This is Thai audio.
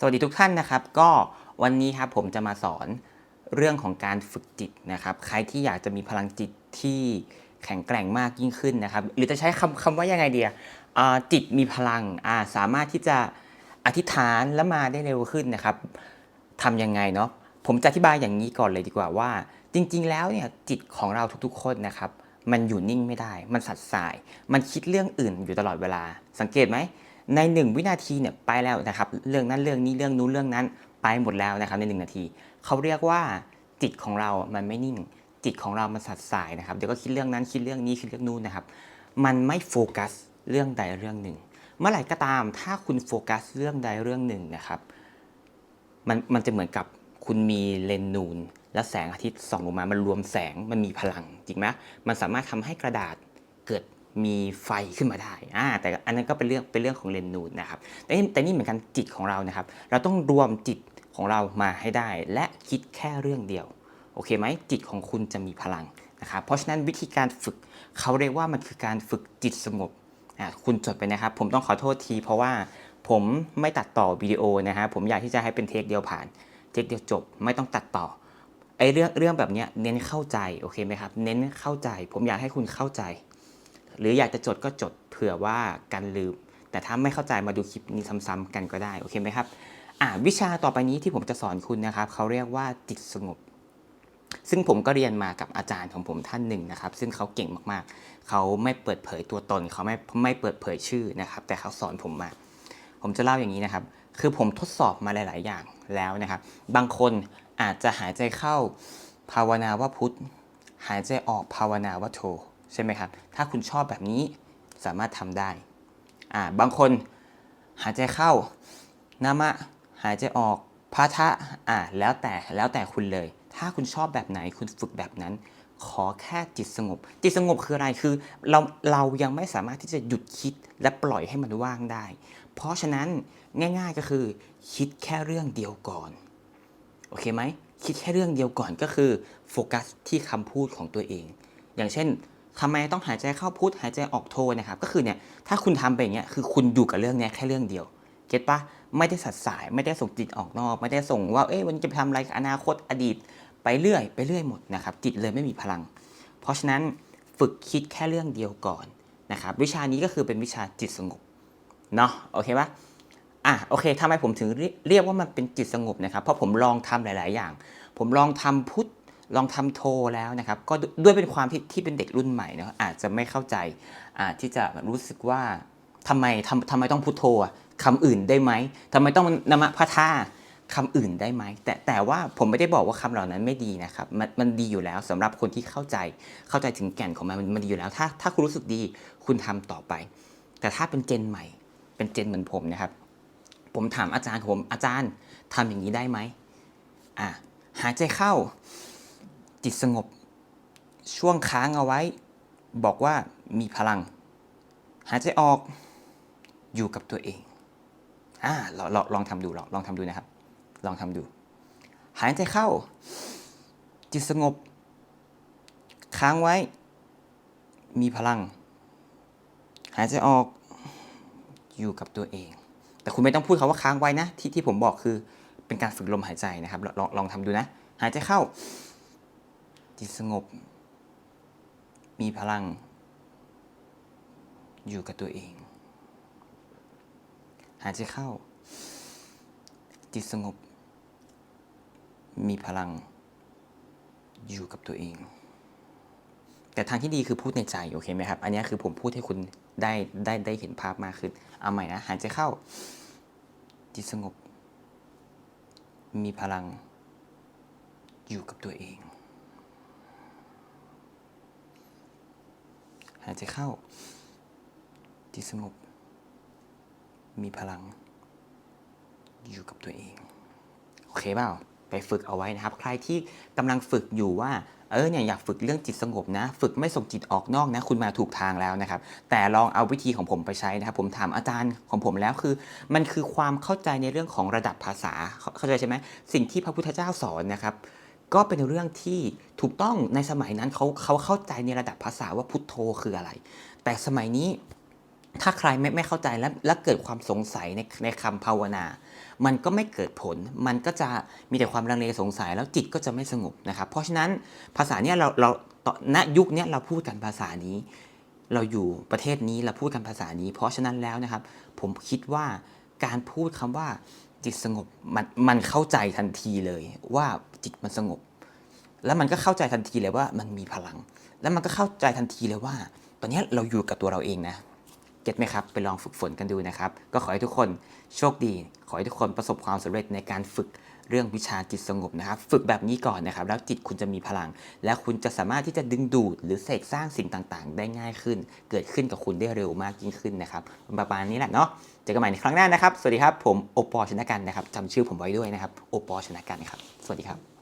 สวัสดีทุกท่านนะครับ ก็วันนี้ครับผมจะมาสอนเรื่องของการฝึกจิตนะครับ ใครที่อยากจะมีพลังจิตที่แข็งแกร่งมากยิ่งขึ้นนะครับ หรือจะใช้คำคำว่ายังไงเดียจิตมีพลังาสามารถที่จะอธิษฐานและมาได้เร็วขึ้นนะครับทำยังไงเนาะผมจะอธิบายอย่างนี้ก่อนเลยดีกว่าว่า จริง ๆ แล้วเนี่ยจิตของเราทุกๆ คนนะครับ มันอยู่นิ่งไม่ได้ มันสัดสาย มันคิดเรื่องอื่นอยู่ตลอดเวลา สังเกตไหม ในหนึ่งวินาทีเนี่ยไปแล้วนะครับเรื่องนั้นเรื่องนี้เรื่องนู้นเรื่องนั้นไปหมดแล้วนะครับในหนึ่งนาที เขาเรียกว่าจิตของเรามันไม่นิ่ง จิตของเรามันสัดสายนะครับเดี๋ยวก็คิดเรื่องนั้นคิดเรื่องนี้คิดเรื่องนู้นนะครับมันไม่โฟกัสเรื่องใดเรื่องหนึ่ง เมื่อไหร่ก็ตามถ้าคุณโฟกัสเรื่องใดเรื่องหนึ่งนะครับมันมันจะเหมือนกับคุณมีเลนส์นูน และแสงอาทิตย์ส่องลงมามันรวมแสงมันมีพลังจริงไหมมันสามารถทำให้กระดาษเกิด มีไฟขึ้นมาได้อ่าแต่อันนั้นก็เป็นเรื่องเป็นเรื่องของเลนนูนนะครับแต่นี่แต่นี่เหมือนกันจิตของเรานะครับ เราต้องรวมจิตของเรามาให้ได้ และคิดแค่เรื่องเดียวโอเคไหมจิตของคุณจะมีพลังนะครับเพราะฉะนั้นวิธีการฝึกเขาเรียกว่ามันคือการฝึกจิตสงบอ่าคุณจดไปนะครับ ผมต้องขอโทษที เพราะว่าผมไม่ตัดต่อวิดีโอนะฮะผมอยากที่จะให้เป็นเทคเดียวผ่าน เทคเดียวจบไม่ต้องตัดต่อไอ้เรื่องเรื่องแบบเนี้ยเน้นเข้าใจโอเคไหมครับ เน้นเข้าใจ ผมอยากให้คุณเข้าใจ หรืออยากจะจดก็จดเผื่อว่ากันลืม แต่ถ้าไม่เข้าใจมาดูคลิปนี้ซ้ำๆกันก็ได้โอเคไหมครับอ่าวิชาต่อไปนี้ที่ผมจะสอนคุณนะครับเขาเรียกว่าจิตสงบ ซึ่งผมก็เรียนมากับอาจารย์ของผมท่านหนึ่งนะครับ ซึ่งเขาเก่งมากๆ เขาไม่เปิดเผยตัวตนเขาไม่ไม่เปิดเผยชื่อนะครับ แต่เขาสอนผมมา ผมจะเล่าอย่างนี้นะครับ คือผมทดสอบมาหลาย ๆ อย่างแล้วนะครับ บางคนอาจจะหายใจเข้าภาวนาว่าพุทธหายใจออกภาวนาว่าโท ใช่ไหมครับ ถ้าคุณชอบแบบนี้สามารถทำได้อ่าบางคนหายใจเข้านามะหายใจออกพาทะอ่าแล้วแต่แล้วแต่คุณเลย ถ้าคุณชอบแบบไหนคุณฝึกแบบนั้น ขอแค่จิตสงบ จิตสงบคืออะไรคือเราเรายังไม่สามารถที่จะหยุดคิดและปล่อยให้มันว่างได้ เพราะฉะนั้นง่าย ๆก็คือ คิดแค่เรื่องเดียวก่อนโอเคไหมคิดแค่เรื่องเดียวก่อนก็คือโฟกัสที่คำพูดของตัวเอง อย่างเช่น ทำไมต้องหายใจเข้าพุทหายใจออกโทนะครับ ก็คือเนี่ยถ้าคุณทำไปอย่างเงี้ยคือคุณอยู่กับเรื่องเนี้ยแค่เรื่องเดียว เก็ตปะไม่ได้สัดสายไม่ได้ส่งจิตออกนอก ไม่ได้ส่งว่าเอ้ยวันนี้จะไปทำอะไรอนาคตอดีต ไปเรื่อย ไปเรื่อยหมดนะครับจิตเลยไม่มีพลัง เพราะฉะนั้นฝึกคิดแค่เรื่องเดียวก่อนนะครับวิชานี้ก็คือเป็นวิชาจิตสงบเนาะโอเคปะอะโอเคทำไมผมถึงเรียเรียกว่ามันเป็นจิตสงบนะครับ เพราะผมลองทำหลาย ๆ อย่าง ผมลองทำพุทธ ลองทำโทแล้วนะครับ ก็ด้วยเป็นความที่ที่เป็นเด็กรุ่นใหม่เนาะอาจจะไม่เข้าใจอาจที่จะรู้สึกว่าทำไมทำทำไมต้องพุทโธอะคำอื่นได้ไหมทำไมต้องนมะพะท่าคำอื่นได้ไหมแต่แต่ว่าผมไม่ได้บอกว่าคำเหล่านั้นไม่ดีนะครับ มันมันดีอยู่แล้วสำหรับคนที่เข้าใจเข้าใจถึงแก่นของมันมันดีอยู่แล้ว ถ้าถ้าคุณรู้สึกดีคุณทำต่อไป แต่ถ้าเป็นเจนใหม่ เป็นเจนเหมือนผมนะครับ ผมถามอาจารย์ผมอาจารย์ทำอย่างนี้ได้ไหมอะหายใจเข้า จิตสงบ ช่วงค้างเอาไว้ บอกว่ามีพลัง หายใจออกอยู่กับตัวเองอ่าลองลองลองทำดูลองลองทำดูนะครับ ลองทำดู หายใจเข้า จิตสงบ ค้างไว้ มีพลัง หายใจออกอยู่กับตัวเอง แต่คุณไม่ต้องพูดคาว่าค้างไว้นะ ที่ที่ผมบอกคือเป็นการฝึกลมหายใจนะครับ ลองลองลองทำดูนะ หายใจเข้า จิตสงบ มีพลัง อยู่กับตัวเอง หายใจเข้า จิตสงบ มีพลัง อยู่กับตัวเอง แต่ทางที่ดีคือพูดในใจโอเคไหมครับ อันนี้คือผมพูดให้คุณได้ได้ได้เห็นภาพมากขึ้น เอาใหม่นะ หายใจเข้า จิตสงบ มีพลัง อยู่กับตัวเอง หายใจเข้า จิตสงบ มีพลัง อยู่กับตัวเอง โอเคเปล่า ไปฝึกเอาไว้นะครับ ใครที่กำลังฝึกอยู่ว่า เออเนี่ยอยากฝึกเรื่องจิตสงบนะ ฝึกไม่ส่งจิตออกนอกนะ คุณมาถูกทางแล้วนะครับ แต่ลองเอาวิธีของผมไปใช้นะครับ ผมถามอาจารย์ของผมแล้วคือ มันคือความเข้าใจในเรื่องของระดับภาษา เข้าใจใช่ไหม สิ่งที่พระพุทธเจ้าสอนนะครับ ก็เป็นเรื่องที่ถูกต้องในสมัยนั้นเขาเขาเข้าใจในระดับภาษาว่าพุทโธคืออะไร แต่สมัยนี้ถ้าใครไม่ไม่เข้าใจและและเกิดความสงสัยในในคำภาวนา มันก็ไม่เกิดผล มันก็จะมีแต่ความลังเลสงสัยแล้วจิตก็จะไม่สงบนะครับ เพราะฉะนั้นภาษาเนี้ยเราเราตณยุคเนี้ยเราพูดกันภาษานี้ เราอยู่ประเทศนี้เราพูดกันภาษานี้ เพราะฉะนั้นแล้วนะครับ ผมคิดว่าการพูดคำว่า จิตสงบมันมันเข้าใจทันทีเลยว่าจิตมันสงบ แล้วมันก็เข้าใจทันทีเลยว่ามันมีพลัง แล้วมันก็เข้าใจทันทีเลยว่า ตอนนี้เราอยู่กับตัวเราเองนะ เก็ตไหมครับ ไปลองฝึกฝนกันดูนะครับ ก็ขอให้ทุกคนโชคดี ขอให้ทุกคนประสบความสำเร็จในการฝึกเรื่องวิชาจิตสงบนะครับ ฝึกแบบนี้ก่อนนะครับ แล้วจิตคุณจะมีพลัง และคุณจะสามารถที่จะดึงดูด หรือเสกสร้างสิ่งต่างๆ ได้ง่ายขึ้น เกิดขึ้นกับคุณได้เร็วมากยิ่งขึ้นนะครับประมาณนี้แหละเนาะเจอกันใหม่ในครั้งหน้านะครับ สวัสดีครับผมโอปอชนะกันนะครับจำชื่อผมไว้ด้วยนะครับโอปอชนะกันครับ สวัสดีครับ